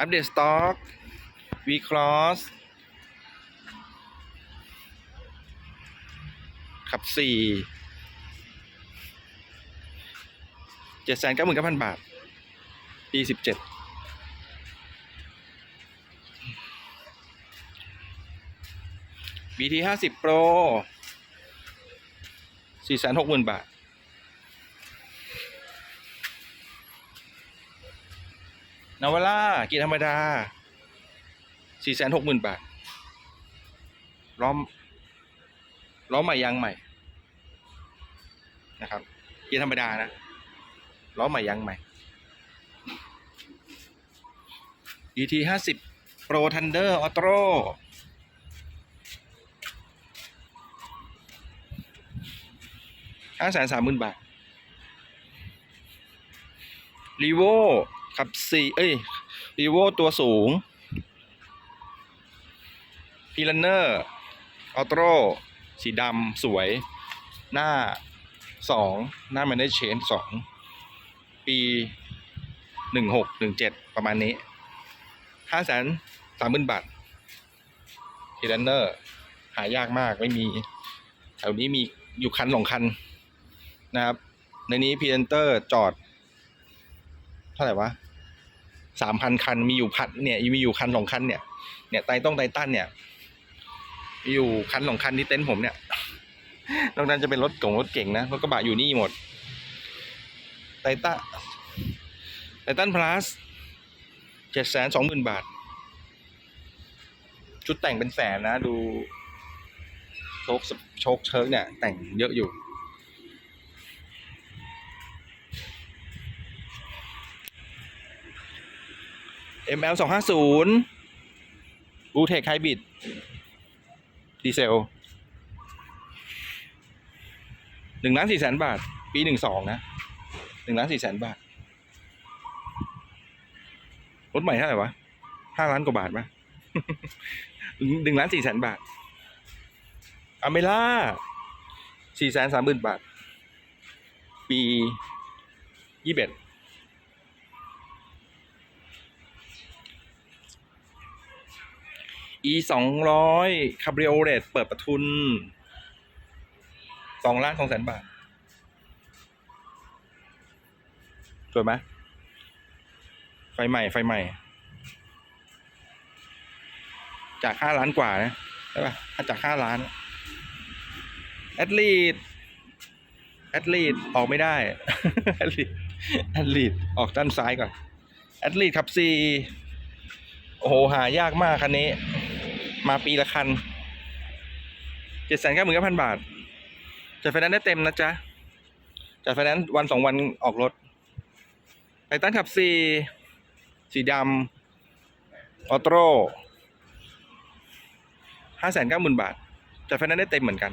อัปเดตสต็อก V Cross ขับสี่เจ็ดแสนเก้าหมื่นเก้าพันบาท ปีสิบเจ็ดบีทีห้าสิบโปรสี่แสนหกหมื่นบาท นาวาร่ากีธรรมดาสี่แสนหกหมื่นบาท ล้อม ล้อใหม่ยางใหม่ นะครับเกียร์ธรรมดานะ ล้อใหม่ยางใหม่ ET ห้าสิบ Pro Thunder Auto ห้าแสนสามหมื่นบาทรีโว ขับสีเอ้ยรีโวตัวสูงพีลันเนอร์ออโต้สีดำสวย หน้าสองหน้ามันได้เชนสองปีหนึ่งหกหนึ่งเจ็ดประมาณนี้ห้าแสนสามหมื่นบาทพีลันเนอร์หายากมากไม่มี แถวนี้มีอยู่คันสองคันนะครับ ในนี้พีเอนเตอร์จอด เท่าไหร่วะ สามพันคันมีอยู่พันเนี่ยมีอยู่คันสองคันเนี่ยเนี่ยไตต้องไตตันเนี่ยมีอยู่คันสองคันที่เต็นท์ผมเนี่ยนอกนั้นจะเป็นรถกงรถเก่งนะรถกระบะอยู่นี่หมดไตตันไตตันพลัสเจ็ดแสนสองหมื่นบาท ชุดแต่งเป็นแสนนะ ดูโชคโชคเชิร์กเนี่ย แต่งเยอะอยู่ ML สองห้าศูนย์บูเทคไฮบริดดีเซลหนึ่งล้านสี่แสนบาท ปีหนึ่งสองนะหนึ่งล้านสี่แสนบาท รถใหม่เท่าไหร่วะห้าล้านกว่าบาทปะหนึ่งล้านสี่แสนบาท อเมล่าสี่แสนสามหมื่นบาท ปียี่สิบเอ็ด e สองร้อยคาบริโอเลตเปิดประทุนสองล้านสองแสนบาทสวยไหมไฟใหม่ไฟใหม่ จากห้าล้านกว่านะใช่ป่ะถ้าจากห้าล้านแอดลีดแอดลีดออกไม่ได้แอดลีดแอดลีดออกด้านซ้ายก่อนแอดลีดขับซีโอ้โหหายากมากคันนี้ มาปีละคันเจ็ดแสนเก้าหมื่นเก้าพันบาท จัดไฟแนนซ์ได้เต็มนะจ๊ะ จัดไฟแนนซ์วันสองวันออกรถไททันขับสีสีดำออโต้ห้าแสนเก้าหมื่นบาท จัดไฟแนนซ์ได้เต็มเหมือนกัน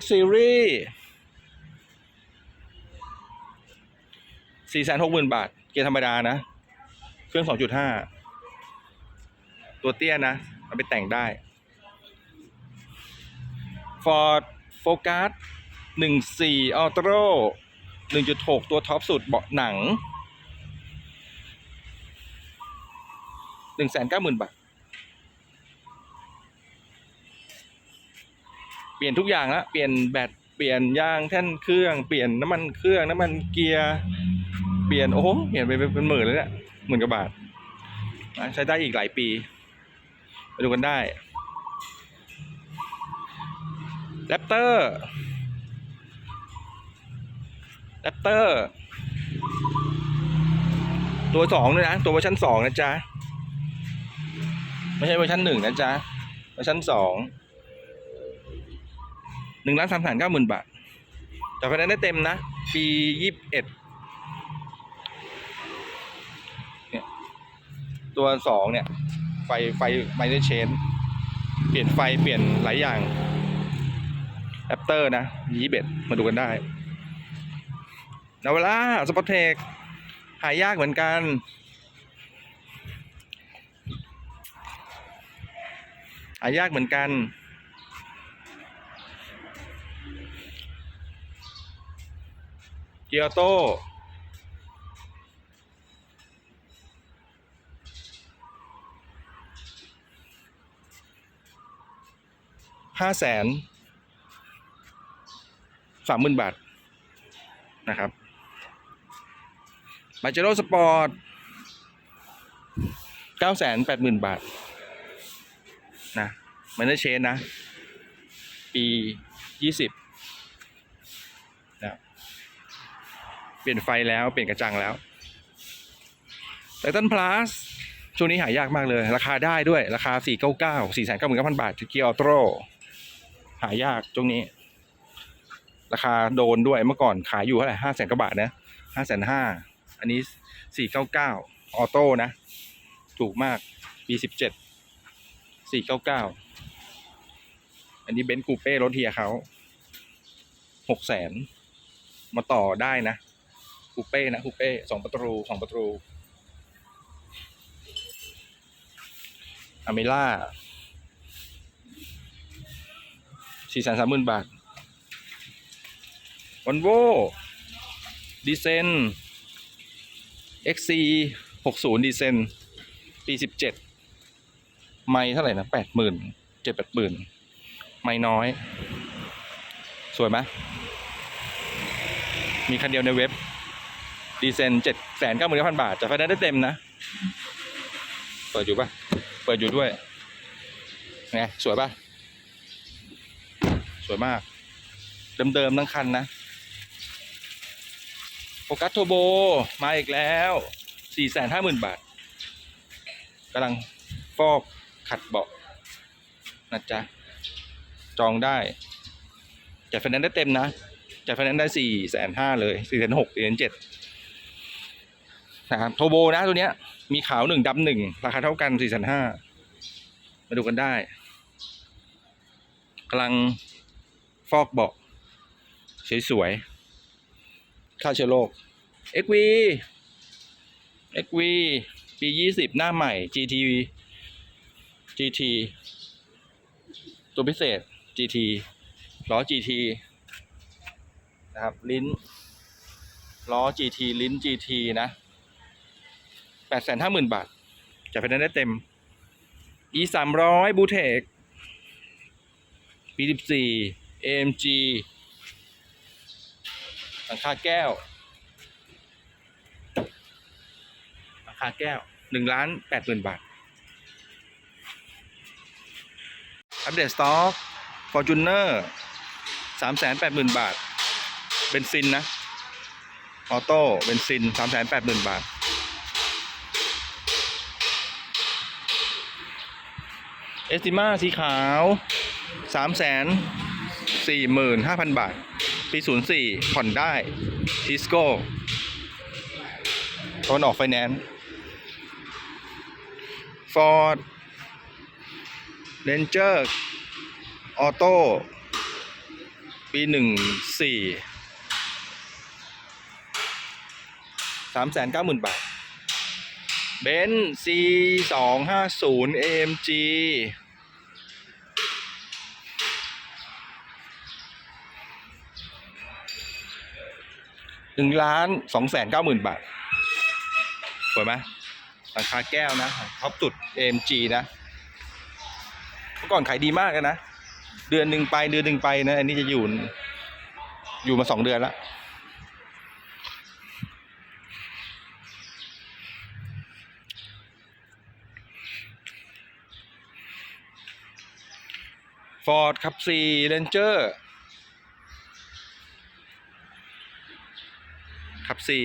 X Series สี่แสนหกหมื่นบาท เกียร์ธรรมดานะ เครื่องสองจุดห้า ตัวเตี้ยนะ เอาไปแต่งได้ Ford Focus 14 Auto 1.6 ตัวท็อปสุดเบาะหนัง 190,000 บาท เปลี่ยนทุกอย่างแล้วเปลี่ยนแบตเปลี่ยนยางแท่นเครื่อง เปลี่ยนน้ำมันเครื่อง น้ำมันเกียร์ เปลี่ยน โอ้โหเปลี่ยนไปเป็นหมื่นเลยเนี่ยหมื่นกว่าบาท ใช้ได้อีกหลายปี ไปดูกันได้แรปเตอร์แรปเตอร์ ตัวสองด้วยนะ ตัวเวอร์ชันสองนะจ๊ะ ไม่ใช่เวอร์ชันหนึ่งนะจ๊ะ เวอร์ชันสองหนึ่งล้านสามแสนเก้าหมื่นบาทแต่ไฟแนนได้เต็มนะ ปียี่สิบเอ็ดตัวสองเนี่ย ไฟไฟไมเนเชน เปลี่ยนไฟเปลี่ยนหลายอย่างแอปเตอร์นะยี่เบ็ดมาดูกันได้นาวาร่าสปอร์เทคหายากเหมือนกัน หายากเหมือนกันเกียรโต ห้าแสนสามหมื่นบาท นะครับมาเจโร่สปอร์ตเก้าแสนแปดหมื่นบาท นะมันได้เชนนะ ปียี่สิบนะเปลี่ยนไฟแล้ว เปลี่ยนกระจังแล้วไททันพลัสช่วงนี้หายากมากเลย ราคาได้ด้วย ราคา 499 499,000 บาทเกียร์ออโต้ หายากช่วงนี้ ราคาโดนด้วยเมื่อก่อนขายอยู่เท่าไหร่ห้าแสนกว่าบาทนะห้าแสนห้าอันนี้สี่เก้าเก้าออโต้นะ ถูกมากปีสิบเจ็ดสี่เก้าเก้าอันนี้เบนซ์คูเป้รถเฮียเขาหกแสนมาต่อได้นะคูเป้นะคูเป้สองประตูสองประตูอเมล่า สี่แสนสามหมื่นบาทว o ลโวดีเซน XC 60ดีเซนปี 17 ไม่เท่าไหร่นะ 80,000 7 80,000 ไม่น้อย สวยไหมมีคันเดียวในเว็บ ดีเซน7 9 9 0 0 0 บาทจะไฟได้นซ์ได้เต็มนะ เปิดอยู่ปะเปิดอยู่ด้วยไงสวยปะ สวยมาก เดิมๆทั้งคันนะโฟกัสโทโบมาอีกแล้วสี่แสนห้าหมื่นบาทกำลังฟอกขัดเบาะนะจ๊ะ จองได้จ่ายไฟแนนซ์ได้เต็มนะจ่ายไฟแนนซ์ได้สี่แสนห้าเลยสี่แสนหกสี่แสนเจ็ดนะครับโทโบนะตัวเนี้ย มีขาวหนึ่งดำหนึ่งราคาเท่ากันสี่แสนห้ามาดูกันได้กำลัง ฟอกเบาะสวยๆฆ่าเชื้อโรค XV XV ปียี่สิบหน้าใหม่ GT GT ตัวพิเศษ GT ล้อ GT นะครับ ลิ้น ล้อ GT ลิ้น GT นะแปดแสนห้าหมื่นบาท จะเป็นได้เต็ม E สามร้อยบูเทคปีสิบสี่ AMG หลังคาแก้วหลังคาแก้วหนึ่งล้านแปดหมื่นบาท อัปเดตสต็อก Fortuner สามแสนแปดหมื่นบาท เบนซินนะ ออโต้เบนซินสามแสนแปดหมื่นบาทเอสติมาสีขาวสามแสน สี่หมื่นห้าพันบาท ปีศูนย์สี่ผ่อนได้ทิสโก้ตอนออกไฟแนนซ์ฟอร์ดเรนเจอร์ออโต้ปีหนึ่งสี่สามแสนเก้าหมื่นบาท เบนซ์ซีสองห้าศูนย์เอ็มจี หนึ่งล้านสองแสนเก้าหมื่นบาท สวยไหมราคาแก้วนะท็อปสุด AMG นะเมื่อก่อนขายดีมากเลยนะ เดือนหนึ่งไปเดือนหนึ่งไปนะ อันนี้จะอยู่ อยู่มาสองเดือนแล้วฟอร์ดขับซีเรนเจอร์ ขับสี่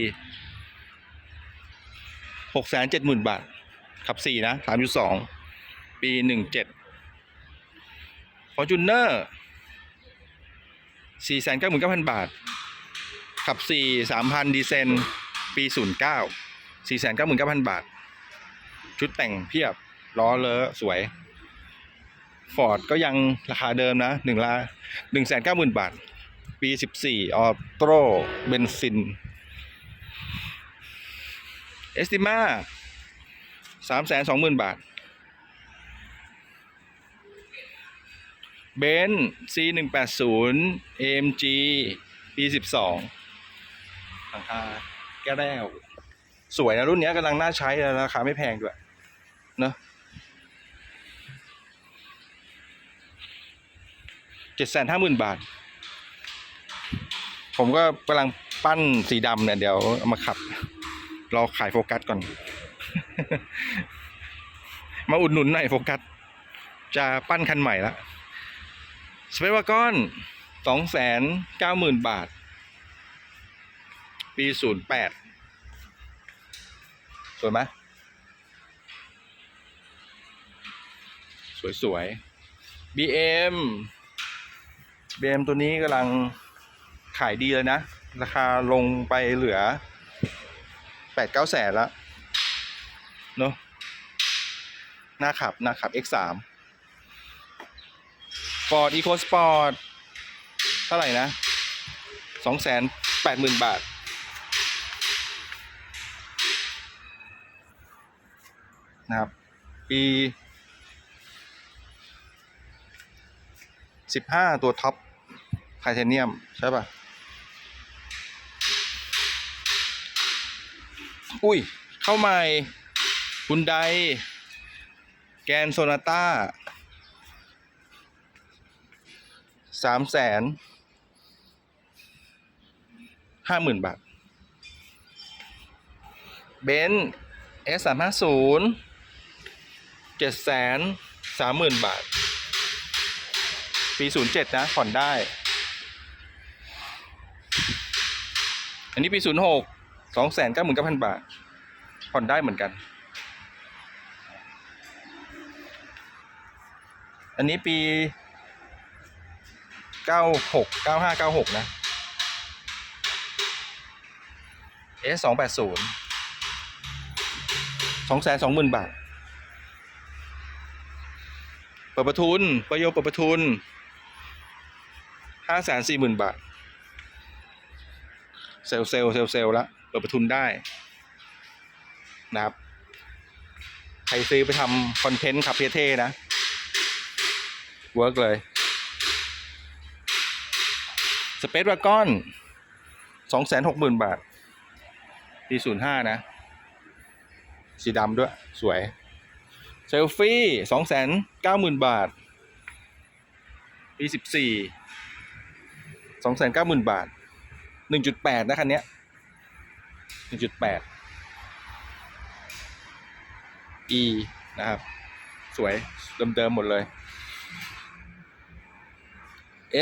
หกแสนเจ็ดหมื่นบาทขับสี่นะสามจุดสองปีหนึ่งเจ็ดฟอร์จูเนอร์สี่แสนเก้าหมื่นเก้าพันบาท ขับสี่สามพันดีเซนปีศูนย์เก้าสี่แสนเก้าหมื่นเก้าพันบาท ชุดแต่งเพียบล้อเลอะสวยฟอร์ดก็ยังราคาเดิมนะหนึ่งละหนึ่งแสนเก้าหมื่นบาท ปีสิบสี่ออโต้เบนซิน เอสติมาสามแสนสองหมื่นบาทเบนซีหนึ่งแปดศูนย์เอ็มจีปีสิบสองราคาแก้วแรวสวยนะรุ่นเนี้ยกำลังน่าใช้เลยราคาไม่แพงด้วยเนอะจ็ดแสนห้าหมื่นบาท ผมก็กำลังปั้นสีดำเนี่ย เดี๋ยวเอามาขับ รอขายโฟกัสก่อน มาอุดหนุนหน่อยโฟกัส จะปั้นคันใหม่ละสเปซวากอนสองแสนเก้าหมื่นบาท ปีศูนย์แปดสวยไหมสวยๆ BM BM ตัวนี้กำลังขายดีเลยนะ ราคาลงไปเหลือ แปดเก้าแสนละเนอะหน้าขับหน้าขับ X3 Ford EcoSport เท่าไหร่นะสองแสนแปดหมื่นบาท นะครับ ปีสิบห้าตัวท็อปไทเทเนียม ใช่ป่ะ อุ้ย เข้าใหม่คุณไดแกนโซนาต้าสามแสนห้าหมื่นบาทเบนซ์เอสสามห้าศูนย์เจ็ดแสนสามหมื่นบาท ปีศูนย์เจ็ดนะ ผ่อนได้ อันนี้ปีศูนย์หก สองแสนเก้าหมื่นเก้าพันบาท ผ่อนได้เหมือนกัน อันนี้ปีเก้าหกเก้าห้าเก้าหกนะ S สองแปดศูนย์สองแสนสองหมื่นบาท เปิดประทุน ประโยชน์เปิดประทุนห้าแสนสี่หมื่นบาท เซลลเซลลเซลลเซลลละ เปิดประทุนได้นะครับ ใครซื้อไปทำคอนเทนต์ขับเท่ๆนะ เวิร์กเลย สเปซวากอนสองแสนหกหมื่นบาท ปีศูนย์ห้านะ สีดำด้วย สวย เซลฟี่สองแสนเก้าหมื่นบาท ปีสิบสี่สองแสนเก้าหมื่นบาทหนึ่งจุดแปดนะคันเนี้ ยหนึ่งจุดแปด E นะครับ สวยเดิมๆหมดเลย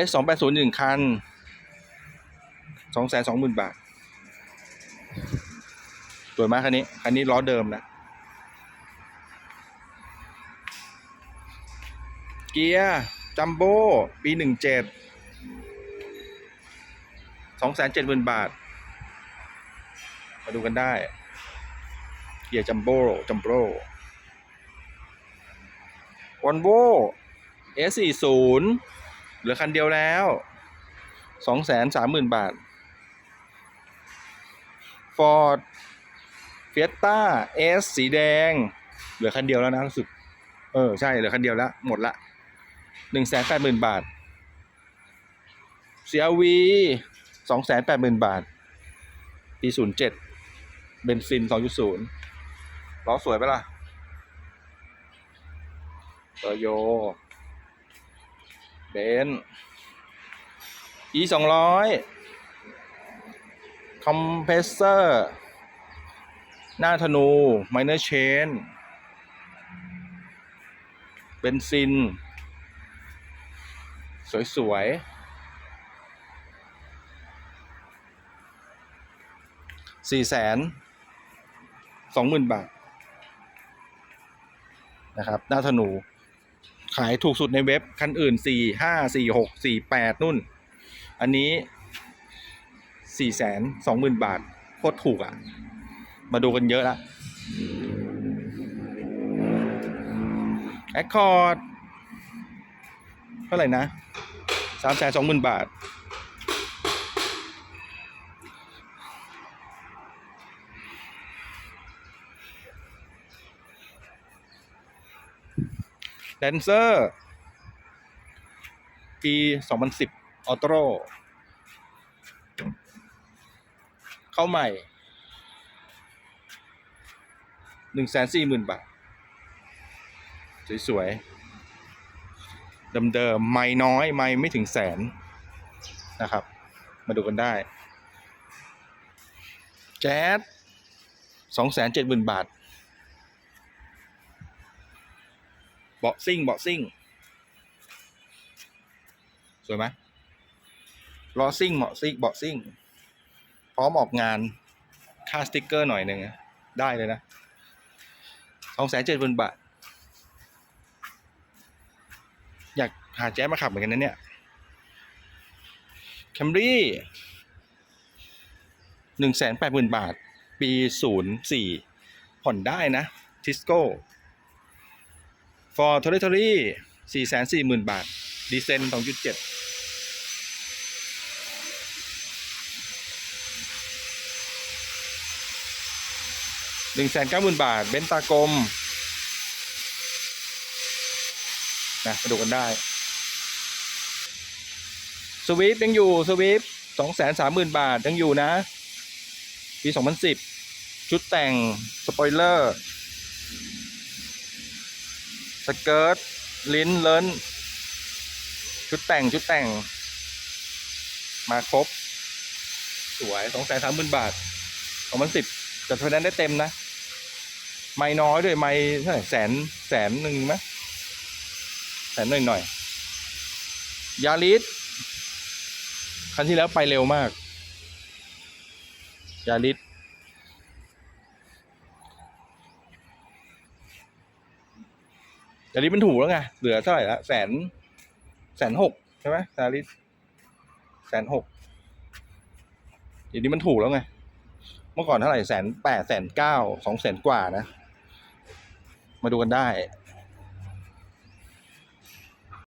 S สองแปดศูนย์หนึ่งคันสองแสนสองหมื่นบาท สวยมากคันนี้ คันนี้ล้อเดิมนะ เกียร์จัมโบ้ปีหนึ่งเจ็ดสองแสนเจ็ดหมื่นบาท มาดูกันได้ เกียร์จัมโบ้จัมโบ้วอนโว S40 เหลือคันเดียวแล้วสองแสนสามหมื่นบาท Ford Fiesta S สีแดง เหลือคันเดียวแล้วนะรู้สึก เออ ใช่ เหลือคันเดียวแล้ว หมดละหนึ่งแสนแปดหมื่นบาท CRV สองแสนแปดหมื่นบาท ปีศูนย์ เบนซินสองจุดศูนย์ล้อสวยไหมล่ะโตโยเบน e สองร้อยคอมเพรสเซอร์ หน้าธนูไมเนอร์เชนเบนซิน สวยๆสี่แสน สองหมื่นบาทนะครับหน้าธนู ขายถูกสุดในเว็บ คันอื่นสี่ห้าสี่หกสี่แปดนู่น อันนี้สี่แสนสองหมื่นบาทโคตรถูกอะ่ะ มาดูกันเยอะละแอคคอร์ดเท่าไหร่นะสามแสนสองหมื่นบาท แดนเซอร์ ปี 2010 ออโต้เข้าใหม่ 140,000 บาท สวยๆเดิมๆ ไม่น้อย ไม่ไม่ถึงแสนนะครับ มาดูกันได้ แจ๊สสองแสนเจ็ดหมื่นบาท เบาะซิ่งเบาะซิ่งสวยไหมล้อซิ่งเบาะซิ่งเบาะซิ่ง พร้อมออกงานค่าสติกเกอร์หน่อยหนึ่งได้เลยนะสองแสนเจ็ดหมื่นบาท อยากหาแจ๊มาขับเหมือนกันนะเนี่ยแคมรี่หนึ่งแสนแปดหมื่นบาท ปีศูนย์สี่ผ่อนได้นะ ทิสโก้ for territory สี่แสนสี่หมื่นบาท ดีเซนสองจุดเจ็ดหนึ่งแสนเก้าหมื่นบาท เบนตากลมนะมาดูกันได้ สวิฟยังอยู่ สวิฟสองแสนสามหมื่นบาท ยังอยู่นะ ปีสองพันสิบชุดแต่ง สปอยเลอร์ สเกิร์ตลิ้นเลินชุดแต่งชุดแต่ง มาครบ สวยสองแสนสามหมื่นบาทสองพันสิบจดไฟแนนซ์ได้เต็มนะ ไม่น้อยด้วยไม่เท่าไหร่แสนแสนหนึ่งไหมแสนหน่อยหน่อยยาริสคันที่แล้วไปเร็วมากยาริส ยาริสมันถูกแล้วไง เหลือเท่าไหร่ละแสนแสนหกใช่ไหมซาริสแสนหกเดี๋ยวนี้มันถูกแล้วไง เมื่อก่อนเท่าไหร่แสนแปดแสนเก้าสองแสนกว่านะ มาดูกันได้